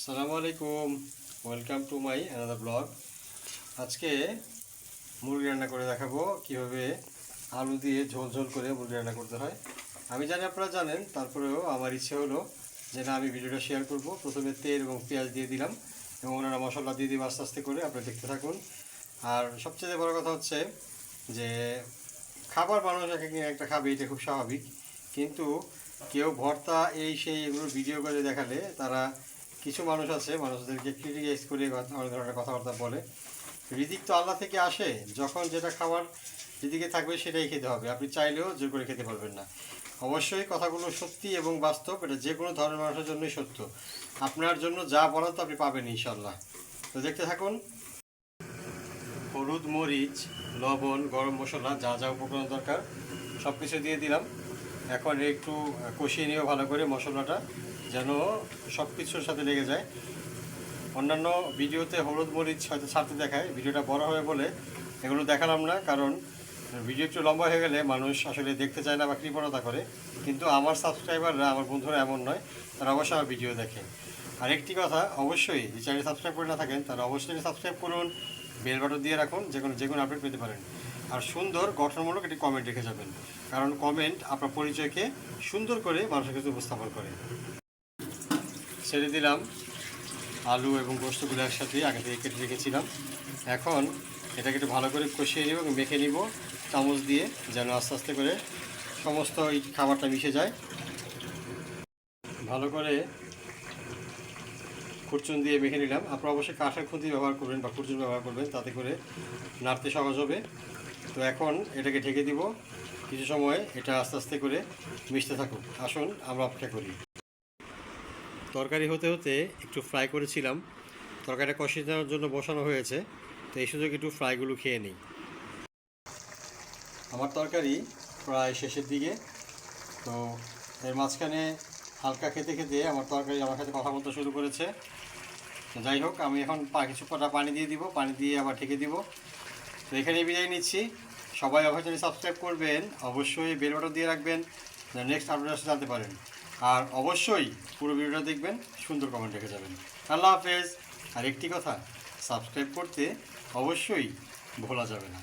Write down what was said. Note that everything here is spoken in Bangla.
আসসালামু আলাইকুম welcome to my another blog আজকে মুরগি রান্না করে দেখাবো কীভাবে আলু দিয়ে ঝোল ঝোল করে মুরগি রান্না করতে হয়। আমি জানি আপনারা জানেন, তারপরেও আমার ইচ্ছে হলো যে না, আমি ভিডিওটা শেয়ার করব। প্রথমে তেল এবং পেঁয়াজ দিয়ে দিলাম এবং ওনারা মশলা দিয়ে দিব আস্তে আস্তে করে, আপনারা দেখতে থাকুন। আর সবচেয়ে বড় কথা হচ্ছে যে খাবার মানুষ এক একটা খাবে, এটা খুব স্বাভাবিক। কিন্তু কেউ ভর্তা, এই, সেই এগুলো ভিডিও করে দেখালে তারা কিছু মানুষ আছে, মানুষদেরকে ক্রিটিসাইজ করে অনেক ধরনের কথাবার্তা বলে। রিদিক তো আল্লাহ থেকে আসে, যখন যেটা খাবার যেদিকে থাকবে সেটাই খেতে হবে। আপনি চাইলেও জোর করে খেতে পারবেন না। অবশ্যই কথাগুলো সত্যি এবং বাস্তব, এটা যে কোনো ধরনের মানুষের জন্যই সত্য। আপনার জন্য যা বলার তো আপনি পাবেন ইনশাল্লাহ তো দেখতে থাকুন। হলুদ, মরিচ, লবণ, গরম মশলা, যা যা উপকরণ দরকার সব কিছু দিয়ে দিলাম। এখন একটু কষিয়ে নিও ভালো করে মশলাটা। যেন সব কিছুর সাথে লেগে যায়। অন্যান্য ভিডিওতে হলুদ মরিচ হয়তো ছাড়তে দেখায়, ভিডিওটা বড় হবে বলে এগুলো দেখালাম না, কারণ ভিডিও একটু লম্বা হয়ে গেলে মানুষ আসলে দেখতে চায় না বা কৃপণতা করে। কিন্তু আমার সাবস্ক্রাইবাররা, আমার বন্ধুরা এমন নয়, তারা অবশ্যই আমার ভিডিও দেখে। আর একটি কথা, অবশ্যই যে চ্যানেল সাবস্ক্রাইব করে না থাকেন তারা অবশ্যই সাবস্ক্রাইব করুন, বেল বাটন দিয়ে রাখুন, যে কোনো যে কোনো আপডেট পেতে পারেন। আর সুন্দর, গঠনমূলক একটি কমেন্ট রেখে যাবেন। কারণ কমেন্ট আপনার পরিচয়কে সুন্দর করে মানুষের কাছে উপস্থাপন করে। ছেড়ে দিলাম। আলু এবং গোস্তগুলো একসাথে আগে থেকে কেটে রেখেছিলাম। এখন এটাকে একটু ভালো করে কষিয়ে নিব এবং মেখে নিব চামচ দিয়ে, যেন আস্তে আস্তে করে সমস্ত এই খাবারটা মিশে যায়। ভালো করে খুরচুন দিয়ে মেখে নিলাম। আপনারা অবশ্যই কাঠের খুঁতি ব্যবহার করবেন বা খুরচুন ব্যবহার করবেন, তাতে করে নাড়তে সহজ হবে। তো এখন এটাকে ঢেকে দিব। কিছু সময় এটা আস্তে আস্তে করে মিশতে থাকুক। আসুন, আমরা অপেক্ষা করি। তরকারি হতে হতে একটু ফ্রাই করেছিলাম। তরকারিটা কষিয়ে দেওয়ার জন্য বসানো হয়েছে। তো এই সুযোগ একটু ফ্রাইগুলো খেয়ে নিই। আমার তরকারি প্রায় শেষের দিকে। তো এর মাঝখানে হালকা খেতে খেতে আমার তরকারি আমার সাথে কথা বলতে শুরু করেছে। যাই হোক, আমি এখন পা কিছু কটা পানি দিয়ে দিব। পানি দিয়ে আবার ঢেকে দিব। তো এখানেই বিদায় নিচ্ছি। সবাই অবশ্যই সাবস্ক্রাইব করবেন। অবশ্যই বেল বাটন দিয়ে রাখবেন। নেক্সট আপডেট জানতে পারেন। আর অবশ্যই পুরো ভিডিওটা দেখবেন, সুন্দর কমেন্ট রেখে যাবেন। আল্লাহ হাফেজ। আর একটি কথা সাবস্ক্রাইব করতে অবশ্যই ভোলা যাবে না।